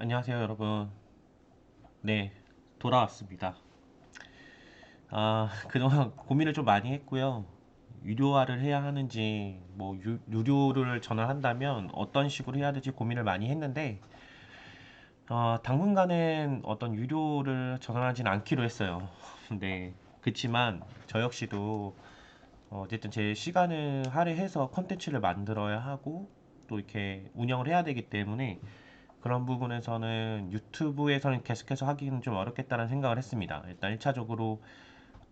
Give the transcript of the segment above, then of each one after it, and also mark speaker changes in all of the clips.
Speaker 1: 안녕하세요, 여러분. 네, 돌아왔습니다. 아, 그동안 고민을 좀 많이 했고요. 유료화를 해야 하는지, 뭐, 유, 유료를 전환한다면 어떤 식으로 해야 될지 고민을 많이 했는데, 어, 당분간은 어떤 유료를 전환하지는 않기로 했어요. 네, 그치만 저 역시도 어, 어쨌든 제 시간을 할애해서 콘텐츠를 만들어야 하고, 또 이렇게 운영을 해야 되기 때문에 그런 부분에서는 유튜브에서는 계속해서 하기는 좀 어렵겠다는 생각을 했습니다. 일단 1차적으로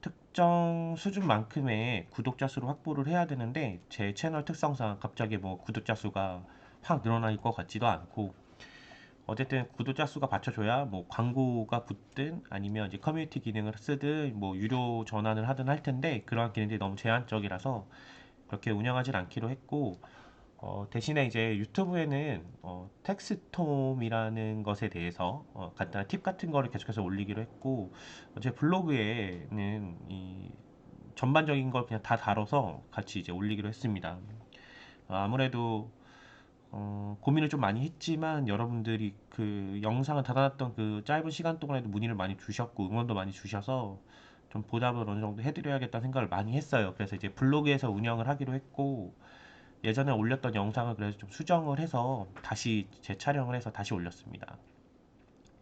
Speaker 1: 특정 수준만큼의 구독자 수를 확보를 해야 되는데 제 채널 특성상 갑자기 뭐 구독자 수가 확 늘어날 것 같지도 않고 어쨌든 구독자 수가 받쳐줘야 뭐 광고가 붙든 아니면 이제 커뮤니티 기능을 쓰든 뭐 유료 전환을 하든 할 텐데 그러한 기능들이 너무 제한적이라서 그렇게 운영하진 않기로 했고 어, 대신에 이제 유튜브에는 어, 텍스톰이라는 것에 대해서 어, 간단한 팁 같은 거를 계속해서 올리기로 했고 어, 제 블로그에는 이 전반적인 걸 그냥 다 다뤄서 같이 이제 올리기로 했습니다. 어, 아무래도 어, 고민을 좀 많이 했지만 여러분들이 그 영상을 달아놨던 그 짧은 시간 동안에도 문의를 많이 주셨고 응원도 많이 주셔서 좀 보답을 어느 정도 해드려야겠다는 생각을 많이 했어요. 그래서 이제 블로그에서 운영을 하기로 했고 예전에 올렸던 영상을 그래서 좀 수정을 해서 다시 재촬영을 해서 다시 올렸습니다.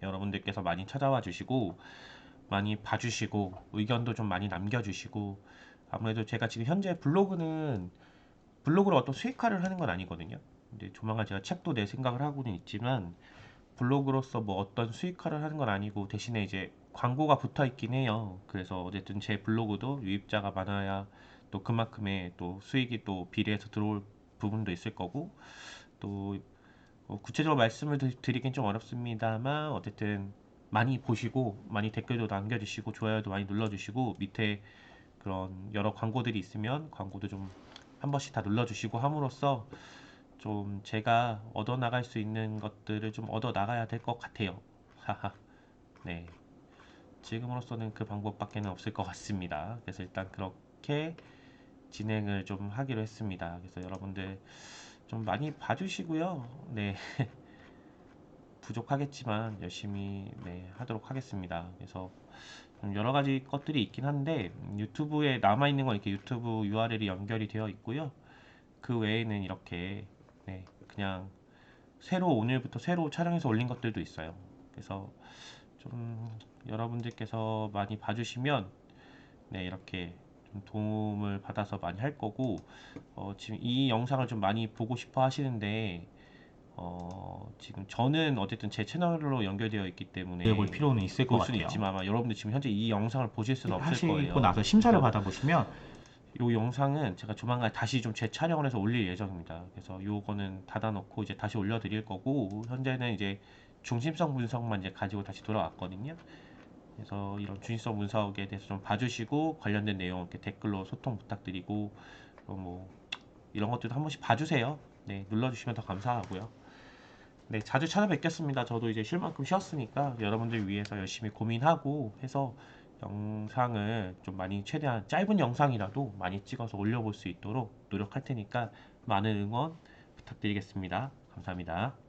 Speaker 1: 여러분들께서 많이 찾아와 주시고 많이 봐주시고 의견도 좀 많이 남겨주시고 아무래도 제가 지금 현재 블로그는 블로그로 어떤 수익화를 하는 건 아니거든요. 근데 조만간 제가 책도 낼 생각을 하고는 있지만 블로그로서 뭐 어떤 수익화를 하는 건 아니고 대신에 이제 광고가 붙어 있긴 해요. 그래서 어쨌든 제 블로그도 유입자가 많아야 또 그만큼의 또 수익이 또 비례해서 들어올 부분도 있을 거고 또 어, 구체적으로 말씀을 드- 드리긴 좀 어렵습니다만 어쨌든 많이 보시고 많이 댓글도 남겨주시고 좋아요도 많이 눌러주시고 밑에 그런 여러 광고들이 있으면 광고도 좀 한 번씩 다 눌러주시고 함으로써 좀 제가 얻어 나갈 수 있는 것들을 좀 얻어 나가야 될 것 같아요. 하하. 네. 지금으로서는 그 방법밖에는 없을 것 같습니다. 그래서 일단 그렇게 진행을 좀 하기로 했습니다. 그래서 여러분들 좀 많이 봐주시고요. 네. 부족하겠지만 열심히 네, 하도록 하겠습니다. 그래서 좀 여러 가지 것들이 있긴 한데 음, 유튜브에 남아 있는 건 이렇게 유튜브 URL이 연결이 되어 있고요. 그 외에는 이렇게 네, 그냥 새로 오늘부터 새로 촬영해서 올린 것들도 있어요. 그래서 좀 여러분들께서 많이 봐주시면 네, 이렇게 좀 도움을 받아서 많이 할 거고 어, 지금 이 영상을 좀 많이 보고 싶어 하시는데 어, 지금 저는 어쨌든 제 채널로 연결되어 있기 때문에
Speaker 2: 볼 필요는 있을 것 같아요.
Speaker 1: 있지만 아마 여러분들 지금 현재 이 영상을 보실 수는 없을
Speaker 2: 하시고
Speaker 1: 거예요.
Speaker 2: 나서 심사를 받아보시면
Speaker 1: 이 영상은 제가 조만간 다시 좀 재촬영을 해서 올릴 예정입니다. 그래서 요거는 닫아놓고 이제 다시 올려드릴 거고 현재는 이제 중심성 분석만 이제 가지고 다시 돌아왔거든요. 그래서 이런 중심성 분석에 대해서 좀 봐주시고 관련된 내용 이렇게 댓글로 소통 부탁드리고 또뭐 이런 것들도 한 번씩 봐주세요. 네 눌러주시면 더 감사하고요. 네 자주 찾아뵙겠습니다. 저도 이제 쉴 만큼 쉬었으니까 여러분들 위해서 열심히 고민하고 해서 영상을 좀 많이 최대한 짧은 영상이라도 많이 찍어서 올려볼 수 있도록 노력할 테니까 많은 응원 부탁드리겠습니다. 감사합니다.